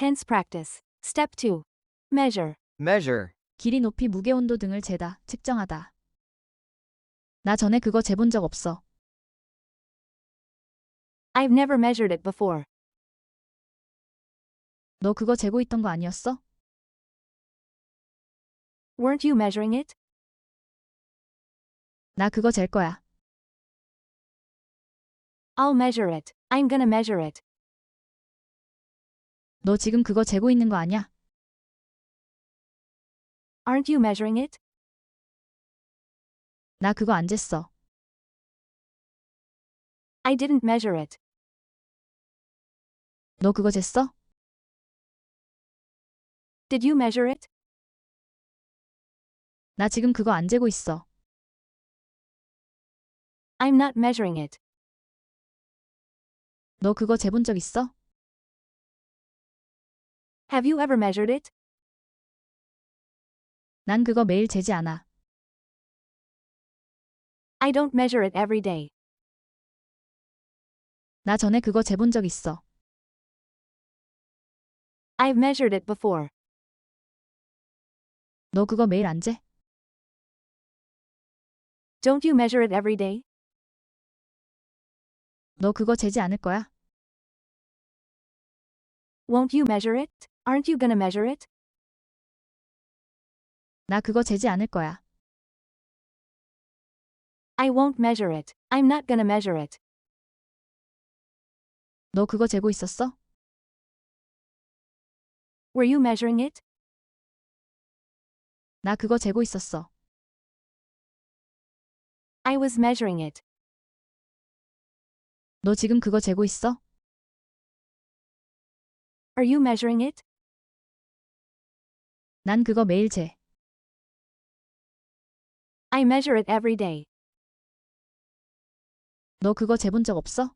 tense practice. Step 2. Measure. measure, 길이, 높이, 무게, 온도 등을 재다, 측정하다. 나 전에 그거 재본 적 없어. I've never measured it before. 너 그거 재고 있던 거 아니었어? Weren't you measuring it? 나 그거 잴 거야. I'll measure it. I'm gonna measure it. 너 지금 그거 재고 있는 거 아니야? Aren't you measuring it? 나 그거 안 쟀어. I didn't measure it. 너 그거 쟀어? Did you measure it? 나 지금 그거 안 재고 있어. I'm not measuring it. 너 그거 재본 적 있어? Have you ever measured it? 난 그거 매일 재지 않아. I don't measure it every day. 나 전에 그거 재본 적 있어. I've measured it before. 너 그거 매일 안 재? Don't you measure it every day? 너 그거 재지 않을 거야? Won't you measure it? Aren't you gonna measure it? 나 그거 재지 않을 거야. I won't measure it. I'm not gonna measure it. 너 그거 재고 있었어? Were you measuring it? 나 그거 재고 있었어. I was measuring it. 너 지금 그거 재고 있어? Are you measuring it? 난 그거 매일 재. I measure it every day. 너 그거 재본 적 없어?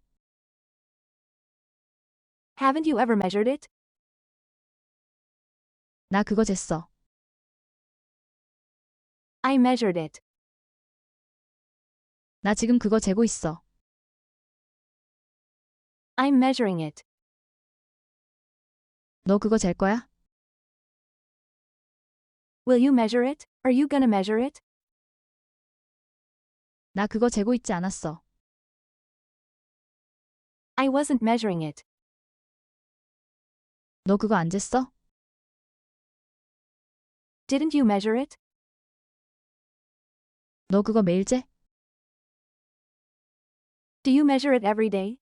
Haven't you ever measured it? 나 그거 쟀어. I measured it. 나 지금 그거 재고 있어. I'm measuring it. 너 그거 잴 거야? Will you measure it? Are you gonna measure it? 나 그거 재고 있지 않았어. I wasn't measuring it. 너 그거 안 쟀어? Didn't you measure it? 너 그거 매일 재? Do you measure it every day?